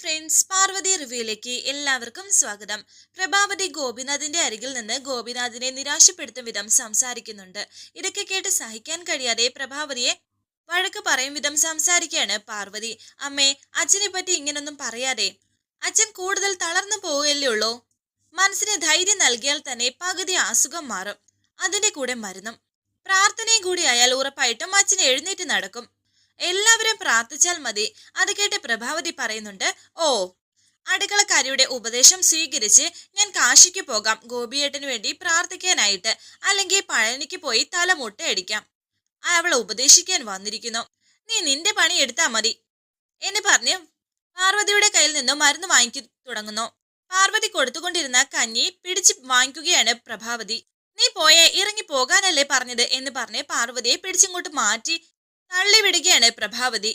Friends Parvathi റിവ്യൂയിലേക്ക് എല്ലാവർക്കും സ്വാഗതം. പ്രഭാവതി ഗോപിനാഥിന്റെ അരികിൽ നിന്ന് ഗോപിനാഥിനെ നിരാശപ്പെടുത്തും വിധം സംസാരിക്കുന്നുണ്ട്. ഇതൊക്കെ കേട്ട് സഹിക്കാൻ കഴിയാതെ പ്രഭാവതിയെ വഴക്ക് പറയും വിധം സംസാരിക്കുകയാണ് പാർവതി. അമ്മേ അച്ഛനെ പറ്റി ഇങ്ങനൊന്നും പറയാതെ. അച്ഛൻ കൂടുതൽ തളർന്നു പോവുകയല്ലേ ഉള്ളൂ? മനസ്സിന് ധൈര്യം നൽകിയാൽ തന്നെ പകുതി അസുഖം മാറും. അതിന്റെ കൂടെ മരുന്നും. പ്രാർത്ഥനയും കൂടി ആയാൽ ഉറപ്പായിട്ടും അച്ഛൻ എഴുന്നേറ്റ് നടക്കും. എല്ലാവരും പ്രാർത്ഥിച്ചാൽ മതി. അത് കേട്ട് പ്രഭാവതി പറയുന്നുണ്ട് ഓ അടുക്കളക്കാരിയുടെ ഉപദേശം സ്വീകരിച്ച് ഞാൻ കാശിക്ക് പോകാം. ഗോപിയേട്ടന് വേണ്ടി പ്രാർത്ഥിക്കാനായിട്ട്. അല്ലെങ്കിൽ പഴനിക്ക് പോയി തല മുട്ടയടിക്കാം. അവൾ ഉപദേശിക്കാൻ വന്നിരിക്കുന്നു. നീ നിന്റെ പണി എടുത്താ മതി. എന്ന് പറഞ്ഞു പാർവതിയുടെ കയ്യിൽ നിന്നും മരുന്ന് വാങ്ങിക്കു തുടങ്ങുന്നു. പാർവതി കൊടുത്തുകൊണ്ടിരുന്ന കഞ്ഞി പിടിച്ച് വാങ്ങിക്കുകയാണ് പ്രഭാവതി. നീ പോയേ ഇറങ്ങി പോകാനല്ലേ പറഞ്ഞത്? എന്ന് പറഞ്ഞ് പാർവതിയെ പിടിച്ചിങ്ങോട്ട് മാറ്റി തള്ളിവിടുകയാണ് പ്രഭാവതി.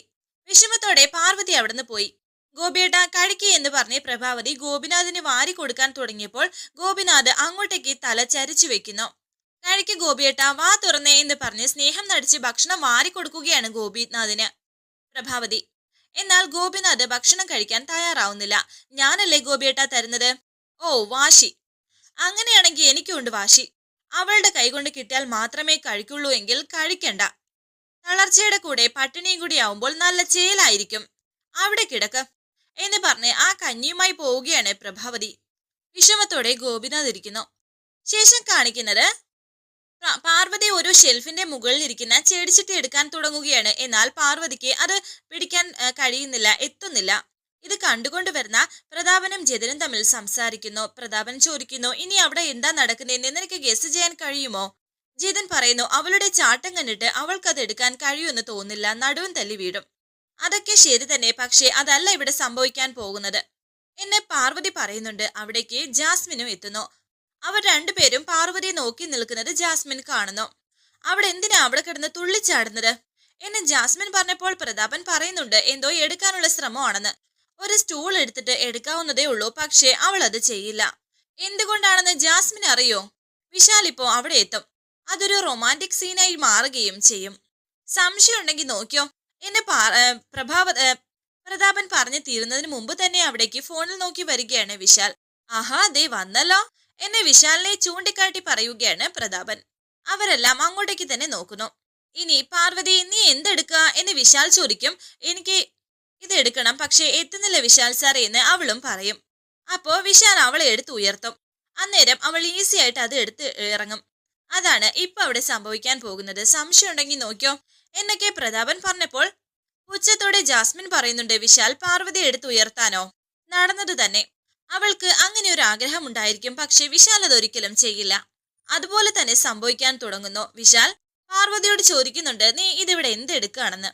വിഷമത്തോടെ പാർവതി അവിടുന്ന് പോയി. ഗോപിയേട്ട കഴിക്കേ എന്ന് പറഞ്ഞ് പ്രഭാവതി ഗോപിനാഥിന് വാരി കൊടുക്കാൻ തുടങ്ങിയപ്പോൾ ഗോപിനാഥ് അങ്ങോട്ടേക്ക് തല ചരിച്ചു വെക്കുന്നു. കഴിക്ക് ഗോപിയേട്ട വാ തുറന്നേ എന്ന് പറഞ്ഞ് സ്നേഹം നടിച്ച് ഭക്ഷണം വാരി കൊടുക്കുകയാണ് ഗോപിനാഥിന്. പ്രഭാവതി. എന്നാൽ ഗോപിനാഥ് ഭക്ഷണം കഴിക്കാൻ തയ്യാറാവുന്നില്ല. ഞാനല്ലേ ഗോപിയേട്ട തരുന്നത്? ഓ വാശി. അങ്ങനെയാണെങ്കിൽ എനിക്കുണ്ട് വാശി. അവളുടെ കൈകൊണ്ട് കിട്ടിയാൽ മാത്രമേ കഴിക്കുള്ളൂ എങ്കിൽ കഴിക്കണ്ട. തളർച്ചയുടെ കൂടെ പട്ടിണിയും കൂടി ആവുമ്പോൾ നല്ല ചേലായിരിക്കും. അവിടെ കിടക്ക്. എന്ന് പറഞ്ഞ് ആ കഞ്ഞിയുമായി പോവുകയാണ് പ്രഭാവതി. വിഷമത്തോടെ ഗോപിനാഥ് ഇരിക്കുന്നു. ശേഷം കാണിക്കുന്നത് പാർവതി ഒരു ഷെൽഫിന്റെ മുകളിൽ ഇരിക്കുന്ന ചേടിച്ചിട്ട് എടുക്കാൻ തുടങ്ങുകയാണ്. എന്നാൽ പാർവതിക്ക് അത് പിടിക്കാൻ കഴിയുന്നില്ല എത്തുന്നില്ല. ഇത് കണ്ടുകൊണ്ട് വരുന്ന പ്രതാപനും ജതിനും തമ്മിൽ സംസാരിക്കുന്നു. പ്രതാപൻ ചോദിക്കുന്നു ഇനി അവിടെ എന്താ നടക്കുന്നതെന്ന് നിനക്ക് ഗസ് ചെയ്യാൻ കഴിയുമോ? ജിതൻ പറയുന്നു അവളുടെ ചാട്ടം കണ്ടിട്ട് അവൾക്കത് എടുക്കാൻ കഴിയുമെന്ന് തോന്നില്ല നടുവൻ തല്ലി വീഴും. അതൊക്കെ ശരി തന്നെ പക്ഷേ അതല്ല ഇവിടെ സംഭവിക്കാൻ പോകുന്നത്. എന്നെ പാർവതി പറയുന്നുണ്ട് അവിടേക്ക് ജാസ്മിനും എത്തുന്നു. അവർ രണ്ടുപേരും പാർവതിയെ നോക്കി നിൽക്കുന്നത് ജാസ്മിൻ കാണുന്നു. അവിടെ എന്തിനാ അവിടെ കിടന്ന് തുള്ളിച്ചാടുന്നത്? എന്നെ ജാസ്മിൻ പറഞ്ഞപ്പോൾ പ്രതാപൻ പറയുന്നുണ്ട് എന്തോ എടുക്കാനുള്ള ശ്രമമാണെന്ന്. ഒരു സ്റ്റൂൾ എടുത്തിട്ട് എടുക്കാവുന്നതേ ഉള്ളൂ പക്ഷേ അവൾ അത് ചെയ്യില്ല. എന്തുകൊണ്ടാണെന്ന് ജാസ്മിൻ അറിയോ? വിശാൽ ഇപ്പോ അവിടെ എത്തും. അതൊരു റൊമാന്റിക് സീനായി മാറുകയും ചെയ്യും. സംശയം ഉണ്ടെങ്കിൽ നോക്കിയോ? എന്നെ പ്രഭാവ പ്രതാപൻ പറഞ്ഞു തീരുന്നതിന് മുമ്പ് തന്നെ അവിടേക്ക് ഫോണിൽ നോക്കി വരികയാണ് വിശാൽ. ആഹാ ദേ വന്നല്ലോ. എന്നെ വിശാലിനെ ചൂണ്ടിക്കാട്ടി പറയുകയാണ് പ്രതാപൻ. അവരെല്ലാം അങ്ങോട്ടേക്ക് തന്നെ നോക്കുന്നു. ഇനി പാർവതി നീ എന്തെടുക്കുക എന്ന് വിശാൽ ചോദിക്കും. എനിക്ക് ഇത് എടുക്കണം പക്ഷേ എത്തുന്നില്ല വിശാൽ സാർ എന്ന് അവളും പറയും. അപ്പോ വിശാൽ അവളെ എടുത്ത് ഉയർത്തും. അന്നേരം അവൾ ഈസി ആയിട്ട് അത് എടുത്ത് ഇറങ്ങും. അതാണ് ഇപ്പൊ അവിടെ സംഭവിക്കാൻ പോകുന്നത്. സംശയം ഉണ്ടെങ്കിൽ നോക്കിയോ? എന്നൊക്കെ പ്രതാപൻ പറഞ്ഞപ്പോൾ ഉച്ചത്തോടെ ജാസ്മിൻ പറയുന്നുണ്ട് വിശാൽ പാർവതി എടുത്തുയർത്താനോ നടന്നത് തന്നെ. അവൾക്ക് അങ്ങനെ ഒരു ആഗ്രഹം ഉണ്ടായിരിക്കും. പക്ഷെ വിശാൽ അതൊരിക്കലും ചെയ്യില്ല. അതുപോലെ തന്നെ സംഭവിക്കാൻ തുടങ്ങുന്നു. വിശാൽ പാർവതിയോട് ചോദിക്കുന്നുണ്ട് നീ ഇതിവിടെ എന്തെടുക്കുകയാണെന്ന്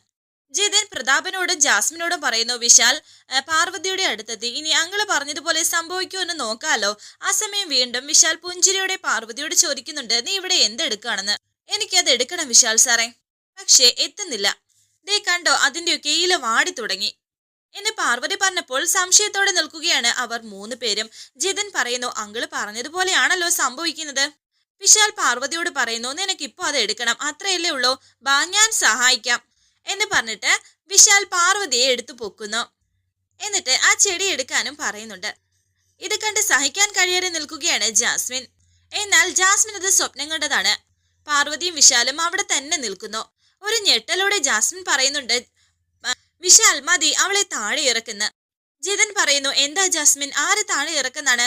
ജിതൻ പ്രതാപനോടും ജാസ്മിനോടും പറയുന്നു വിശാൽ പാർവതിയുടെ അടുത്തെത്തി. ഇനി അങ്ങൾ പറഞ്ഞതുപോലെ സംഭവിക്കുമെന്ന് നോക്കാലോ. ആ സമയം വീണ്ടും വിശാൽ പുഞ്ചിരിയോടെ പാർവതിയോട് ചോദിക്കുന്നുണ്ട് നീ ഇവിടെ എന്തെടുക്കുകയാണെന്ന്? എനിക്കത് എടുക്കണം വിശാൽ സാറേ. പക്ഷേ എത്തുന്നില്ല. ദേ കണ്ടോ അതിന്റെയൊക്കെ ഇല വാടി തുടങ്ങി. എന്ന് പാർവതി പറഞ്ഞപ്പോൾ സംശയത്തോടെ നിൽക്കുകയാണ് അവർ മൂന്ന് പേരും. ജിതൻ പറയുന്നു അങ്കിൾ പറഞ്ഞതുപോലെയാണല്ലോ സംഭവിക്കുന്നത്. വിശാൽ പാർവതിയോട് പറയുന്നു നിനക്കിപ്പോ അത് എടുക്കണം. അത്രയല്ലേ ഉള്ളൂ. ബാ ഞാൻ സഹായിക്കാം. എന്ന് പറഞ്ഞിട്ട് വിശാൽ പാർവതിയെ എടുത്തു പൊക്കുന്നു. എന്നിട്ട് ആ ചെടി എടുക്കാനും പറയുന്നുണ്ട്. ഇത് കണ്ട് സഹിക്കാൻ കഴിയാതെ നിൽക്കുകയാണ് ജാസ്മിൻ. എന്നാൽ ജാസ്മിൻ അത് സ്വപ്നം കണ്ടതാണ്. പാർവതിയും വിശാലും അവിടെ തന്നെ നിൽക്കുന്നു. ഒരു ഞെട്ടലോടെ ജാസ്മിൻ പറയുന്നുണ്ട് വിശാൽ മതി അവളെ താഴെ ഇറക്കുന്നു. ജിതൻ പറയുന്നു എന്താ ജാസ്മിൻ ആര് താഴെ ഇറക്കുന്നാണ്?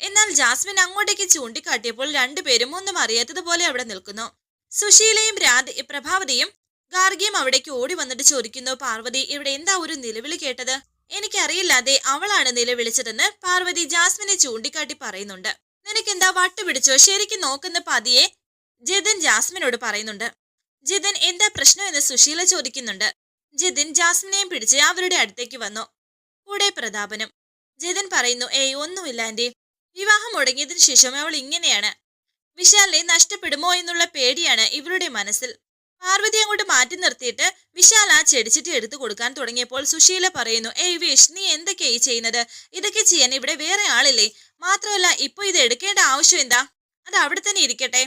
എന്നാൽ ജാസ്മിൻ അങ്ങോട്ടേക്ക് ചൂണ്ടിക്കാട്ടിയപ്പോൾ രണ്ടുപേരും ഒന്നും അറിയാത്തതുപോലെ അവിടെ നിൽക്കുന്നു. സുശീലയും രാധ പ്രഭാവതിയും ഗാർഗിയും അവിടേക്ക് ഓടി വന്നിട്ട് ചോദിക്കുന്നു പാർവതി ഇവിടെ എന്താ ഒരു നിലവിളി കേട്ടത്? എനിക്കറിയില്ലാതെ അവളാണ് നിലവിളിച്ചതെന്ന് പാർവതി ജാസ്മിനെ ചൂണ്ടിക്കാട്ടി പറയുന്നുണ്ട്. നിനക്കെന്താ വട്ടുപിടിച്ചോ ശരിക്കും നോക്കുന്ന പതിയെ ജിതിൻ ജാസ്മിനോട് പറയുന്നുണ്ട്. ജിതിൻ എന്താ പ്രശ്നം? എന്ന് സുശീല ചോദിക്കുന്നുണ്ട്. ജിതിൻ ജാസ്മിനെയും പിടിച്ച് അവരുടെ അടുത്തേക്ക് വന്നു. കൂടെ പ്രതാപനും. ജിതിൻ പറയുന്നു ഏയ് ഒന്നുമില്ല ആന്റി. വിവാഹം മുടങ്ങിയതിനു ശേഷം അവൾ ഇങ്ങനെയാണ്. വിശാലിനെ നഷ്ടപ്പെടുമോ എന്നുള്ള പേടിയാണ് ഇവരുടെ മനസ്സിൽ. പാർവതി അങ്ങോട്ട് മാറ്റി നിർത്തിയിട്ട് വിശാൽ ആ ചെടിച്ചിട്ട് എടുത്തു കൊടുക്കാൻ തുടങ്ങിയപ്പോൾ സുശീല പറയുന്നു ഏയ് വിഷ് നീ എന്തൊക്കെയായി ചെയ്യുന്നത്? ഇതൊക്കെ ചെയ്യാൻ ഇവിടെ വേറെ ആളില്ലേ? മാത്രമല്ല ഇപ്പൊ ഇത് എടുക്കേണ്ട ആവശ്യം എന്താ? അത് അവിടെ തന്നെ ഇരിക്കട്ടെ.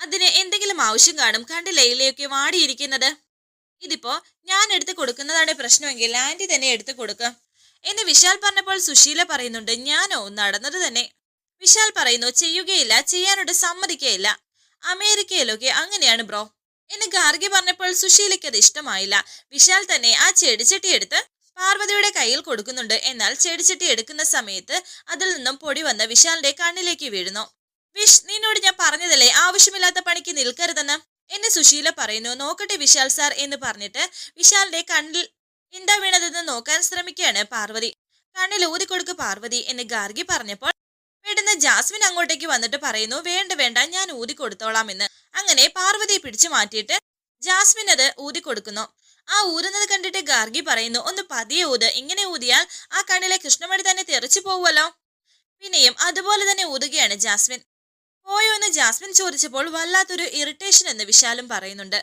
അതിന് എന്തെങ്കിലും ആവശ്യം കാണും. കണ്ടില്ലേ ഇലയൊക്കെ വാടിയിരിക്കുന്നത്? ഇതിപ്പോ ഞാൻ എടുത്തു കൊടുക്കുന്നതാണ് പ്രശ്നമെങ്കിൽ ആന്റി തന്നെ എടുത്തു കൊടുക്ക. എന്ന് വിശാൽ പറഞ്ഞപ്പോൾ സുശീല പറയുന്നുണ്ട് ഞാനോ നടന്നത് തന്നെ. വിശാൽ പറയുന്നു ചെയ്യുകയില്ല ചെയ്യാനോട് സമ്മതിക്കുകയില്ല. അമേരിക്കയിലൊക്കെ അങ്ങനെയാണ് ബ്രോ. എന്ന് ഗാർഗി പറഞ്ഞപ്പോൾ സുശീലയ്ക്ക് അത് ഇഷ്ടമായില്ല. വിശാൽ തന്നെ ആ ചെടിച്ചട്ടി എടുത്ത് പാർവതിയുടെ കയ്യിൽ കൊടുക്കുന്നുണ്ട്. എന്നാൽ ചെടിച്ചട്ടി എടുക്കുന്ന സമയത്ത് അതിൽ നിന്നും പൊടി വന്ന് വിശാലിന്റെ കണ്ണിലേക്ക് വീഴുന്നു. വിഷ് നിന്നോട് ഞാൻ പറഞ്ഞതല്ലേ? ആവശ്യമില്ലാത്ത പണിക്ക് നിൽക്കരുതെന്ന്. എന്ന് സുശീല പറയുന്നു. നോക്കട്ടെ വിശാൽ സാർ എന്ന് പറഞ്ഞിട്ട് വിശാലിന്റെ കണ്ണിൽ എന്താ വീണതെന്ന് നോക്കാൻ ശ്രമിക്കുകയാണ് പാർവതി. കണ്ണിൽ ഊതിക്കൊടുക്ക് പാർവതി എന്ന് ഗാർഗി പറഞ്ഞപ്പോൾ പെട്ടെന്ന് ജാസ്മിൻ അങ്ങോട്ടേക്ക് വന്നിട്ട് പറയുന്നു വേണ്ട വേണ്ട ഞാൻ ഊതി കൊടുത്തോളാം എന്ന് അങ്ങനെ പാർവതിയെ പിടിച്ചു മാറ്റിയിട്ട് ജാസ്മിൻ അത് ഊതി കൊടുക്കുന്നു. ആ ഊരുന്നത് കണ്ടിട്ട് ഗാർഗി പറയുന്നു ഒന്ന് പതിയെ ഊത് ഇങ്ങനെ ഊതിയാൽ ആ കണ്ണിലെ കൃഷ്ണമണി തന്നെ തെറിച്ചു പോവുമല്ലോ പിന്നെയും അതുപോലെ തന്നെ ഊതുകയാണ് ജാസ്മിൻ. പോയോ? എന്ന് ജാസ്മിൻ ചോദിച്ചപ്പോൾ വല്ലാത്തൊരു ഇറിറ്റേഷൻ എന്ന് വിശാലും പറയുന്നുണ്ട്.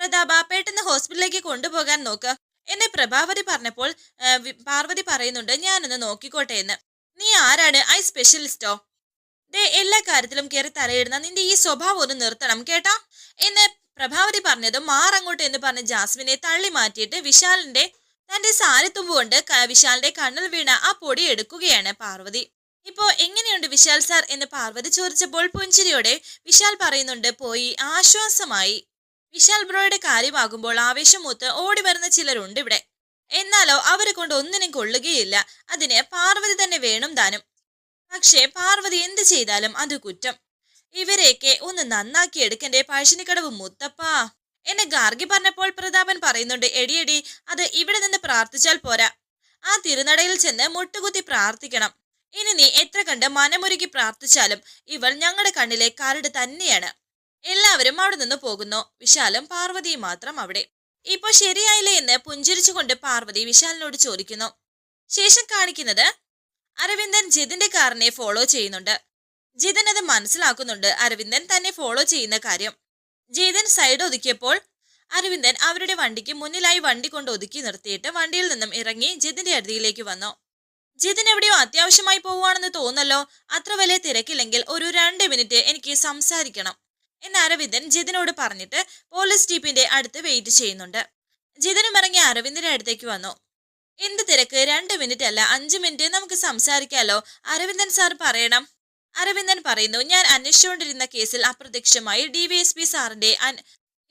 പ്രതാപ പെട്ടെന്ന് ഹോസ്പിറ്റലിലേക്ക് കൊണ്ടുപോകാൻ നോക്ക്. എന്നെ പ്രഭാവതി പറഞ്ഞപ്പോൾ പാർവതി പറയുന്നുണ്ട് ഞാനൊന്ന് നോക്കിക്കോട്ടെ എന്ന്. നീ ആരാണ്? ഐ സ്പെഷ്യലിസ്റ്റോ ദേ എല്ലാ കാര്യത്തിലും കയറി തലയിടുന്ന നിന്റെ ഈ സ്വഭാവം ഒന്ന് നിർത്തണം കേട്ടോ. എന്ന് പ്രഭാവതി പറഞ്ഞതും മാറങ്ങോട്ട് എന്ന് പറഞ്ഞ ജാസ്മിനെ തള്ളി മാറ്റിയിട്ട് വിശാലിന്റെ തന്റെ സാരിത്തുമ്പ് കൊണ്ട് വിശാലിന്റെ കണ്ണിൽ വീണ ആ പൊടി എടുക്കുകയാണ് പാർവതി. ഇപ്പോ എങ്ങനെയുണ്ട് വിശാൽ സാർ എന്ന് പാർവതി ചോദിച്ചപ്പോൾ പുഞ്ചിരിയോടെ വിശാൽ പറയുന്നുണ്ട് പോയി. ആശ്വാസമായി. വിശാൽ ബ്രോയുടെ കാര്യമാകുമ്പോൾ ആവേശം മൂത്ത് ഓടി വരുന്ന ചിലരുണ്ട് ഇവിടെ. എന്നാലോ അവരെ കൊണ്ട് ഒന്നിനും കൊള്ളുകയില്ല. അതിന് പാർവതി തന്നെ വേണം താനും. പക്ഷേ പാർവതി എന്ത് ചെയ്താലും അത് കുറ്റം. ഇവരെയൊക്കെ ഒന്ന് നന്നാക്കി എടുക്കണ്ടേ പഴശ്ശിനിക്കടവ് മുത്തപ്പാ? എന്നെ ഗാർഗി പറഞ്ഞപ്പോൾ പ്രതാപൻ പറയുന്നുണ്ട് എടിയടി അത് ഇവിടെ നിന്ന് പ്രാർത്ഥിച്ചാൽ പോരാ. ആ തിരുനടയിൽ ചെന്ന് മുട്ടുകുത്തി പ്രാർത്ഥിക്കണം. ഇനി നീ എത്ര കണ്ട് മനമുരുകി പ്രാർത്ഥിച്ചാലും ഇവൾ ഞങ്ങളുടെ കണ്ണിലെ കരട് തന്നെയാണ്. എല്ലാവരും അവിടെ നിന്ന് പോകുന്നു. വിശാലും പാർവതിയും മാത്രം അവിടെ. ഇപ്പൊ ശരിയായില്ലേ എന്ന് പുഞ്ചിരിച്ചുകൊണ്ട് പാർവതി വിശാലിനോട് ചോദിക്കുന്നു. ശേഷം കാണിക്കുന്നത് അരവിന്ദൻ ജിതിന്റെ കാറിനെ ഫോളോ ചെയ്യുന്നുണ്ട്. ജിതൻ അത് മനസ്സിലാക്കുന്നുണ്ട് അരവിന്ദൻ തന്നെ ഫോളോ ചെയ്യുന്ന കാര്യം. ജിതൻ സൈഡ് ഒതുക്കിയപ്പോൾ അരവിന്ദൻ അവരുടെ വണ്ടിക്ക് മുന്നിലായി വണ്ടി കൊണ്ട് ഒതുക്കി നിർത്തിയിട്ട് വണ്ടിയിൽ നിന്നും ഇറങ്ങി ജിതിന്റെ അടുത്തിലേക്ക് വന്നു. ജിതിൻ എവിടെയോ അത്യാവശ്യമായി പോവുകയാണെന്ന് തോന്നല്ലോ അത്ര വലിയ തിരക്കില്ലെങ്കിൽ ഒരു രണ്ട് മിനിറ്റ് എനിക്ക് സംസാരിക്കണം. എന്ന് അരവിന്ദൻ ജിതിനോട് പറഞ്ഞിട്ട് പോലീസ് ജീപ്പിന്റെ അടുത്ത് വെയിറ്റ് ചെയ്യുന്നുണ്ട്. ജിതിനും ഇറങ്ങി അരവിന്ദന്റെ അടുത്തേക്ക് വന്നു. എന്ത് തിരക്ക്? രണ്ട് മിനിറ്റ് അല്ല അഞ്ച് മിനിറ്റ് നമുക്ക് സംസാരിക്കാലോ? അരവിന്ദൻ സാർ പറയണം. അരവിന്ദൻ പറയുന്നു ഞാൻ അന്വേഷിച്ചുകൊണ്ടിരുന്ന കേസിൽ അപ്രത്യക്ഷമായി ഡി വി എസ് പി സാറിന്റെ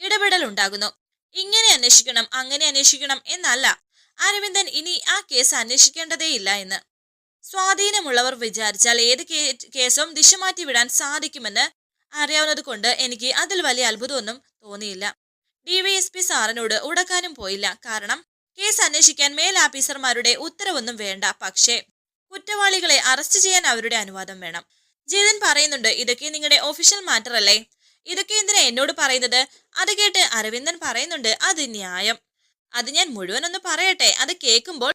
ഇടപെടൽ ഉണ്ടാകുന്നു. ഇങ്ങനെ അന്വേഷിക്കണം അങ്ങനെ അന്വേഷിക്കണം എന്നല്ല. അരവിന്ദൻ ഇനി ആ കേസ് അന്വേഷിക്കേണ്ടതേയില്ല എന്ന്. സ്വാധീനമുള്ളവർ വിചാരിച്ചാൽ ഏത് കേസും ദിശ മാറ്റി വിടാൻ സാധിക്കുമെന്ന് അറിയാവുന്നത് കൊണ്ട് എനിക്ക് അതിൽ വലിയ അത്ഭുതമൊന്നും തോന്നിയില്ല. ഡി വൈ എസ് പി സാറിനോട് ഉടക്കാനും പോയില്ല. കാരണം കേസ് അന്വേഷിക്കാൻ മേൽ ഓഫീസർമാരുടെ ഉത്തരവൊന്നും വേണ്ട. പക്ഷേ കുറ്റവാളികളെ അറസ്റ്റ് ചെയ്യാൻ അവരുടെ അനുവാദം വേണം. ജിതിൻ പറയുന്നുണ്ട് ഇതൊക്കെ നിങ്ങളുടെ ഒഫീഷ്യൽ മാറ്റർ അല്ലേ ഇതൊക്കെ എന്തിനാ എന്നോട് പറയുന്നത്? അത് കേട്ട് അരവിന്ദൻ പറയുന്നുണ്ട് അത് ന്യായം. അത് ഞാൻ മുഴുവൻ മുഴുവനൊന്ന് പറയട്ടെ. അത് കേൾക്കുമ്പോൾ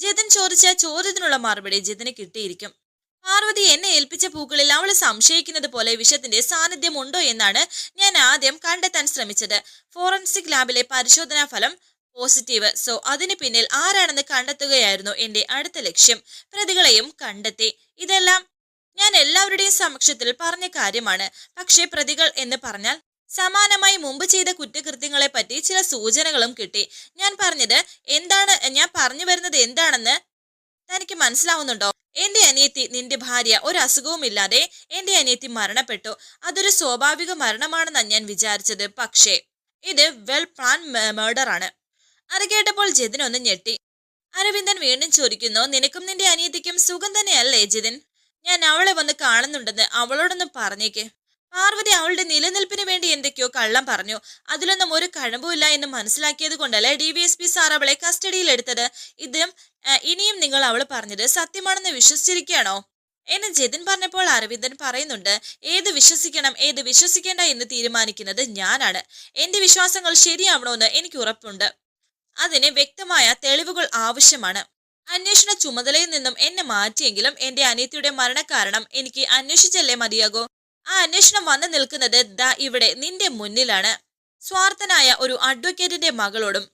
ജിതിൻ ചോദിച്ച ചോദ്യത്തിനുള്ള മറുപടി ജിതിന് കിട്ടിയിരിക്കും. പാർവതി എന്നെ ഏൽപ്പിച്ച പൂക്കളിൽ അവൾ സംശയിക്കുന്നത് പോലെ വിഷത്തിന്റെ സാന്നിധ്യം ഉണ്ടോ എന്നാണ് ഞാൻ ആദ്യം കണ്ടെത്താൻ ശ്രമിച്ചത്. ഫോറൻസിക് ലാബിലെ പരിശോധനാ ഫലം പോസിറ്റീവ് സോ അതിന് പിന്നിൽ ആരാണെന്ന് കണ്ടെത്തുകയായിരുന്നു എന്റെ അടുത്ത ലക്ഷ്യം. പ്രതികളെയും കണ്ടെത്തി. ഇതെല്ലാം ഞാൻ എല്ലാവരുടെയും സമക്ഷത്തിൽ പറഞ്ഞ കാര്യമാണ്. പക്ഷേ പ്രതികൾ എന്ന് പറഞ്ഞാൽ സമാനമായി മുമ്പ് ചെയ്ത കുറ്റകൃത്യങ്ങളെ പറ്റി ചില സൂചനകളും കിട്ടി. ഞാൻ പറഞ്ഞത് എന്താണ് ഞാൻ പറഞ്ഞു വരുന്നത് എന്താണെന്ന് തനിക്ക് മനസ്സിലാവുന്നുണ്ടോ? എന്റെ അനിയത്തി നിന്റെ ഭാര്യ ഒരു അസുഖവുമില്ലാതെ എന്റെ അനിയത്തി മരണപ്പെട്ടു. അതൊരു സ്വാഭാവിക മരണമാണെന്നാണ് ഞാൻ വിചാരിച്ചത്. പക്ഷേ ഇത് വെൽ പ്ലാൻ മേർഡർ ആണ്. അത് കേട്ടപ്പോൾ ജിതിൻ ഒന്ന് ഞെട്ടി. അരവിന്ദൻ വീണ്ടും ചോദിക്കുന്നു നിനക്കും നിന്റെ അനിയത്തിക്കും സുഖം തന്നെയല്ലേ ജിതിൻ? ഞാൻ അവളെ വന്ന് കാണുന്നുണ്ടെന്ന് അവളോടൊന്ന് പറഞ്ഞേക്ക്. പാർവതി അവളുടെ നിലനിൽപ്പിന് വേണ്ടി എന്തൊക്കെയോ കള്ളം പറഞ്ഞു. അതിലൊന്നും ഒരു കഴമ്പുമില്ല എന്ന് മനസ്സിലാക്കിയത് കൊണ്ടല്ലേ D V S P sir അവളെ കസ്റ്റഡിയിൽ എടുത്തത്? ഇതും ഇനിയും നിങ്ങൾ അവൾ പറഞ്ഞത് സത്യമാണെന്ന് വിശ്വസിച്ചിരിക്കുകയാണോ? എന്ന് ജതിൻ പറഞ്ഞപ്പോൾ അരവിന്ദൻ പറയുന്നുണ്ട് ഏത് വിശ്വസിക്കണം ഏത് വിശ്വസിക്കേണ്ട എന്ന് തീരുമാനിക്കുന്നത് ഞാനാണ്. എന്റെ വിശ്വാസങ്ങൾ ശരിയാവണമെന്ന് എനിക്ക് ഉറപ്പുണ്ട്. അതിന് വ്യക്തമായ തെളിവുകൾ ആവശ്യമാണ്. അന്വേഷണ ചുമതലയിൽ നിന്നും എന്നെ മാറ്റിയെങ്കിലും എന്റെ അനിയത്തിയുടെ മരണകാരണം എനിക്ക് അന്വേഷിച്ചല്ലേ മതിയാകൂ? ആ അന്വേഷണം വന്നു നിൽക്കുന്നത് ദാ ഇവിടെ നിന്റെ മുന്നിലാണ്. സ്വാർത്ഥനായ ഒരു അഡ്വക്കേറ്റിന്റെ മകളോടും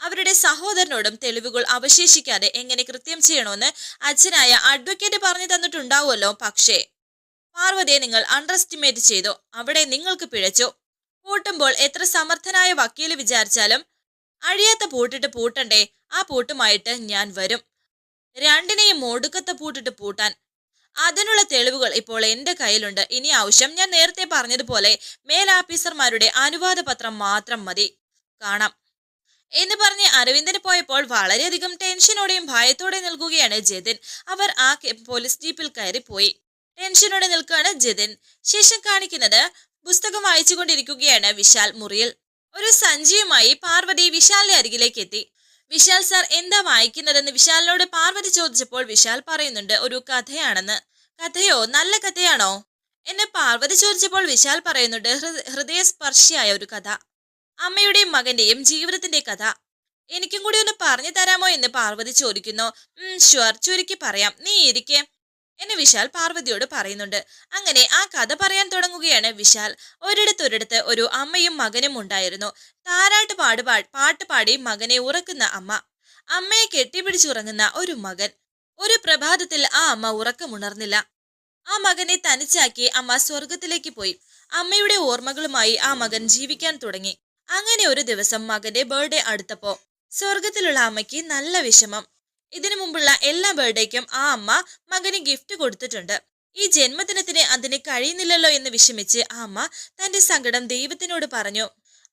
അവരുടെ സഹോദരനോടും തെളിവുകൾ അവശേഷിക്കാതെ എങ്ങനെ കൃത്യം ചെയ്യണമെന്ന് അച്ഛനായ അഡ്വക്കേറ്റ് പറഞ്ഞു തന്നിട്ടുണ്ടാവുമല്ലോ. പക്ഷേ പാർവതിയെ നിങ്ങൾ അണ്ടർ എസ്റ്റിമേറ്റ് ചെയ്തു. അവിടെ നിങ്ങൾക്ക് പിഴച്ചു. പൂട്ടുമ്പോൾ എത്ര സമർത്ഥനായ വക്കീൽ വിചാരിച്ചാലും അഴിയാത്ത പൂട്ടിട്ട് പൂട്ടണ്ടേ ആ പൂട്ടുമായിട്ട് ഞാൻ വരും. രണ്ടിനെയും ഒടുക്കത്തെ പൂട്ടിട്ട് പൂട്ടാൻ അതിനുള്ള തെളിവുകൾ ഇപ്പോൾ എന്റെ കയ്യിലുണ്ട്. ഇനി ആവശ്യം ഞാൻ നേരത്തെ പറഞ്ഞതുപോലെ മേലാഫീസർമാരുടെ അനുവാദ പത്രം മാത്രം മതി. കാണാം. എന്ന് പറഞ്ഞ് അരവിന്ദന് പോയപ്പോൾ വളരെയധികം ടെൻഷനോടെയും ഭയത്തോടെ നിൽക്കുകയാണ് ജതിൻ. അവർ ആ പോലീസ് ജീപ്പിൽ കയറി പോയി. ടെൻഷനോടെ നിൽക്കുകയാണ് ജതിൻ. ശേഷം കാണിക്കുന്നത് പുസ്തകം വായിച്ചുകൊണ്ടിരിക്കുകയാണ് വിശാൽ മുറിയിൽ. ഒരു സഞ്ചിയുമായി പാർവതി വിശാലിന്റെ അരികിലേക്ക് എത്തി. വിശാൽ സാർ എന്താ വായിക്കുന്നതെന്ന് വിശാലിനോട് പാർവതി ചോദിച്ചപ്പോൾ വിശാൽ പറയുന്നുണ്ട് ഒരു കഥയാണെന്ന്. കഥയോ? നല്ല കഥയാണോ? എന്നെ പാർവതി ചോദിച്ചപ്പോൾ വിശാൽ പറയുന്നുണ്ട് ഹൃദയസ്പർശിയായ ഒരു കഥ. അമ്മയുടെയും മകന്റെയും ജീവിതത്തിന്റെ കഥ. എനിക്കും കൂടി ഒന്ന് പറഞ്ഞു തരാമോ? എന്ന് പാർവതി ചോദിക്കുന്നു. ഷുവർ. ചുരുക്കി പറയാം. നീ ഇരിക്കെ. എന്ന് വിശാൽ പാർവതിയോട് പറയുന്നുണ്ട്. അങ്ങനെ ആ കഥ പറയാൻ തുടങ്ങുകയാണ് വിശാൽ. ഒരിടത്തൊരിടത്ത് ഒരു അമ്മയും മകനും ഉണ്ടായിരുന്നു. താരാട്ട് പാടുപാ പാട്ട് പാടി മകനെ ഉറക്കുന്ന അമ്മ. അമ്മയെ കെട്ടിപ്പിടിച്ചുറങ്ങുന്ന ഒരു മകൻ. ഒരു പ്രഭാതത്തിൽ ആ അമ്മ ഉറക്കമുണർന്നില്ല. ആ മകനെ തനിച്ചാക്കി അമ്മ സ്വർഗത്തിലേക്ക് പോയി. അമ്മയുടെ ഓർമ്മകളുമായി ആ മകൻ ജീവിക്കാൻ തുടങ്ങി. അങ്ങനെ ഒരു ദിവസം മകന്റെ ബർത്ത്ഡേ അടുത്തപ്പോ സ്വർഗത്തിലുള്ള അമ്മയ്ക്ക് നല്ല വിഷമം. ഇതിനു മുമ്പുള്ള എല്ലാ ബർത്ത്ഡേക്കും ആ അമ്മ മകന് ഗിഫ്റ്റ് കൊടുത്തിട്ടുണ്ട്. ഈ ജന്മദിനത്തിന് അതിന് കഴിയുന്നില്ലല്ലോ എന്ന് വിഷമിച്ച് ആ അമ്മ തന്റെ സങ്കടം ദൈവത്തിനോട് പറഞ്ഞു.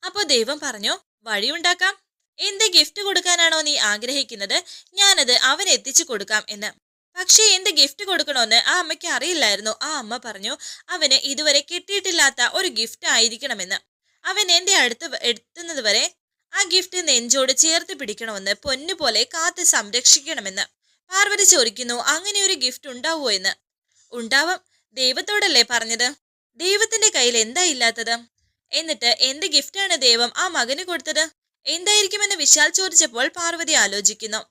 അപ്പോ ദൈവം പറഞ്ഞു വഴിയുണ്ടാക്കാം. എന്ത് ഗിഫ്റ്റ് കൊടുക്കാനാണോ നീ ആഗ്രഹിക്കുന്നത്? ഞാനത് അവന് എത്തിച്ചു കൊടുക്കാം എന്ന്. പക്ഷേ എന്ത് ഗിഫ്റ്റ് കൊടുക്കണമെന്ന് ആ അമ്മയ്ക്ക് അറിയില്ലായിരുന്നു. ആ അമ്മ പറഞ്ഞു അവന് ഇതുവരെ കിട്ടിയിട്ടില്ലാത്ത ഒരു ഗിഫ്റ്റ് ആയിരിക്കണമെന്ന്. അവൻ എന്റെ അടുത്ത് എത്തുന്നത് വരെ ആ ഗിഫ്റ്റ് നെഞ്ചോട് ചേർത്ത് പിടിക്കണമെന്ന് പൊന്നുപോലെ കാത്ത് സംരക്ഷിക്കണമെന്ന് പാർവതി ചോദിക്കുന്നു. അങ്ങനെ ഒരു ഗിഫ്റ്റ് ഉണ്ടാവുമോ എന്ന്? ഉണ്ടാവാം. ദൈവത്തോടല്ലേ പറഞ്ഞത്? ദൈവത്തിന്റെ കയ്യിൽ എന്താ ഇല്ലാത്തത്? എന്നിട്ട് എന്ത് ഗിഫ്റ്റാണ് ദൈവം ആ മകന് കൊടുത്തത്? എന്തായിരിക്കുമെന്ന് വിശാൽ ചോദിച്ചപ്പോൾ പാർവതി ആലോചിക്കുന്നു.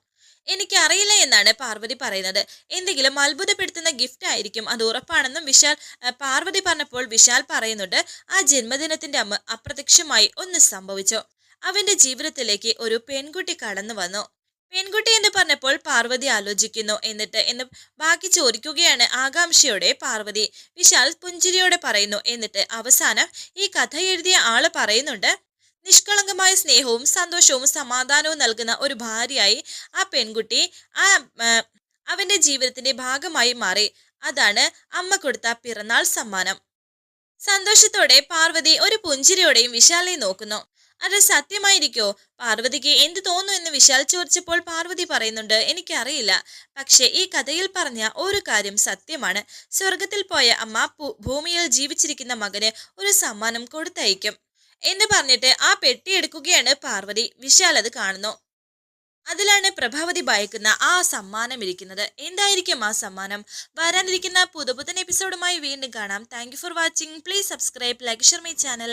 എനിക്കറിയില്ല എന്നാണ് പാർവതി പറയുന്നത്. എന്തെങ്കിലും അത്ഭുതപ്പെടുത്തുന്ന ഗിഫ്റ്റ് ആയിരിക്കും അത് ഉറപ്പാണെന്നും വിശാൽ പാർവതി പറഞ്ഞപ്പോൾ വിശാൽ പറയുന്നുണ്ട് ആ ജന്മദിനത്തിന്റെ അമ്മ അപ്രത്യക്ഷമായി ഒന്ന് സംഭവിച്ചു? അവന്റെ ജീവിതത്തിലേക്ക് ഒരു പെൺകുട്ടി കടന്നു വന്നു. പെൺകുട്ടി എന്ന് പറഞ്ഞപ്പോൾ പാർവതി ആലോചിക്കുന്നു. എന്നിട്ട് എന്ന് ബാക്കി ചോദിക്കുകയാണ് ആകാംക്ഷയോടെ പാർവതി. വിശാൽ പുഞ്ചിരിയോടെ പറയുന്നു. എന്നിട്ട് അവസാനം ഈ കഥ എഴുതിയ ആൾ പറയുന്നുണ്ട് നിഷ്കളങ്കമായ സ്നേഹവും സന്തോഷവും സമാധാനവും നൽകുന്ന ഒരു ഭാര്യയായി ആ പെൺകുട്ടി ആ അവന്റെ ജീവിതത്തിന്റെ ഭാഗമായി മാറി. അതാണ് അമ്മ കൊടുത്ത പിറന്നാൾ സമ്മാനം. സന്തോഷത്തോടെ പാർവതി ഒരു പുഞ്ചിരിയോടെയും വിശാലിനെ നോക്കുന്നു. അത് സത്യമായിരിക്കോ? പാർവതിക്ക് എന്ത് തോന്നുന്നു എന്ന് വിശാൽ ചോദിച്ചപ്പോൾ പാർവതി പറയുന്നുണ്ട് എനിക്കറിയില്ല. പക്ഷേ ഈ കഥയിൽ പറഞ്ഞ ഒരു കാര്യം സത്യമാണ്. സ്വർഗത്തിൽ പോയ അമ്മ ഭൂമിയിൽ ജീവിച്ചിരിക്കുന്ന മകന് ഒരു സമ്മാനം കൊടുത്തയക്കും. എന്ന് പറഞ്ഞിട്ട് ആ പെട്ടി എടുക്കുകയാണ് പാർവതി. വിശാൽ അത് കാണുന്നു. അതിലാണ് പ്രഭാവതി ഭയക്കുന്ന ആ സമ്മാനം ഇരിക്കുന്നത്. എന്തായിരിക്കും ആ സമ്മാനം? വരാനിരിക്കുന്ന പുതുപുത്തൻ എപ്പിസോഡുമായി വീണ്ടും കാണാം. Thank for watching please subscribe like share my channel